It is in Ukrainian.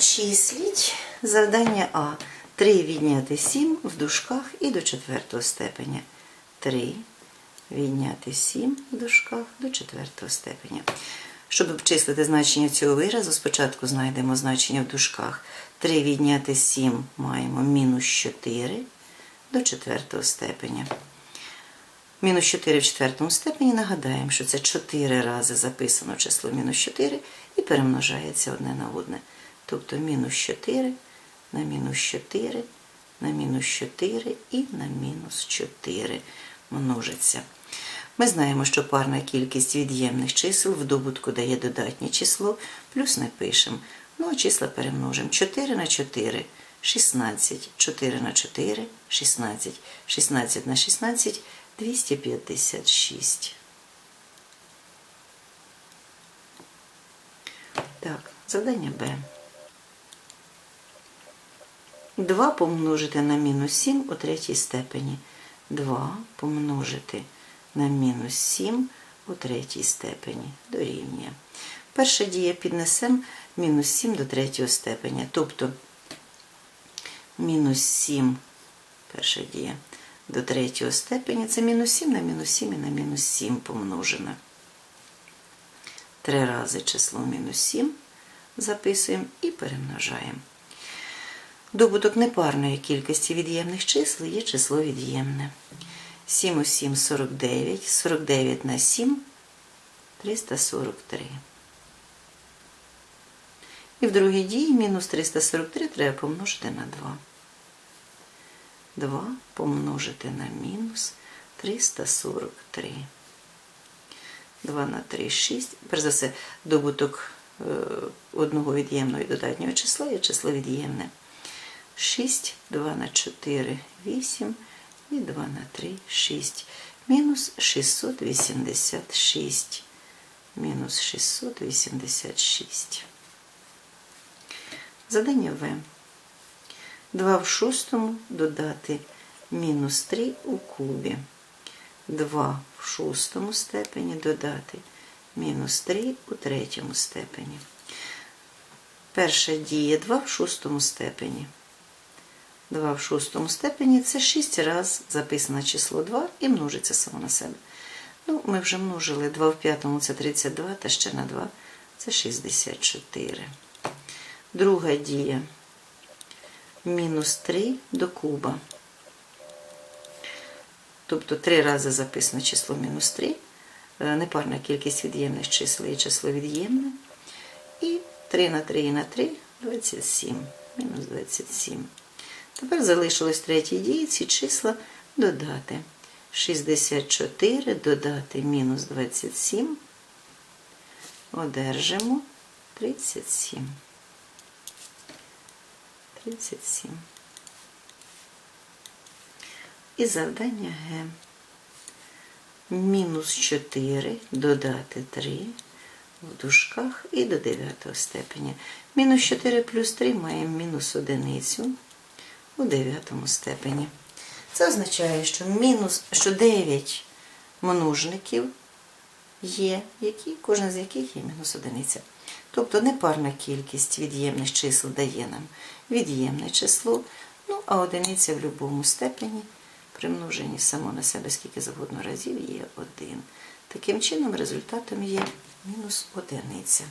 Обчисліть завдання А. 3 відняти 7 в дужках і до четвертого степеня. 3 відняти 7 в дужках до четвертого степеня. Щоб обчислити значення цього виразу, спочатку знайдемо значення в дужках. 3 відняти 7 маємо мінус 4 до четвертого степеня. Мінус 4 в четвертому степені нагадаємо, що це 4 рази записано число мінус 4 і перемножається одне на одне. Тобто мінус 4 на мінус 4 на мінус 4 і на мінус 4 множиться. Ми знаємо, що парна кількість від'ємних чисел в добутку дає додатнє число, плюс не пишемо. Ну, а числа перемножимо. 4 на 4 16, 4 на 4 16, 16 на 16 256. Так, завдання Б. 2 помножити на мінус 7 у третій степені. 2 помножити на мінус 7 у третій степені дорівнює. Перша дія піднесемо мінус 7 до третього степеня. Тобто мінус 7, перша дія, до третього степеня це мінус 7 на мінус 7 і на мінус 7 помножене. Три рази число мінус 7 записуємо і перемножаємо. Добуток непарної кількості від'ємних чисел є число від'ємне. 7 у 7 – 49, 49 на 7 – 343. І в другій дії мінус 343 треба помножити на 2. 2 помножити на мінус 343. 2 на 3 – 6. Перш за все, добуток е, одного від'ємного і додатнього числа є число від'ємне. 6, 2 на 4, 8 і 2 на 3, 6. Мінус 686. Мінус 686. Задання В. 2 в шостому додати мінус 3 у кубі. 2 в шостому степені додати мінус 3 у третьому степені. Перша дія 2 в шостому степені. 2 в шостому степені це 6 раз записане число 2 і множиться само на себе. Ну, ми вже множили 2 в п'ятому це 32, та ще на 2 це 64. Друга дія. Мінус 3 до куба. Тобто 3 рази записано число мінус 3. Е, Непарна кількість від'ємних чисел є число від'ємне. І 3 на 3 і на 3 27. Мінус 27. Тепер залишилось третій дії ці числа додати. 64 додати мінус 27. Одержимо 37. 37. І завдання Г. Мінус 4 додати 3 в дужках і до 9 степеня. Мінус 4 плюс 3 маємо мінус одиницю у 9 степені. Це означає, що, мінус, що 9 множників є, які, кожен з яких є мінус одиниця. Тобто непарна кількість від'ємних чисел дає нам від'ємне число, ну а одиниця в будь-якому степені при множенні само на себе скільки завгодно разів є 1. Таким чином результатом є мінус одиниця.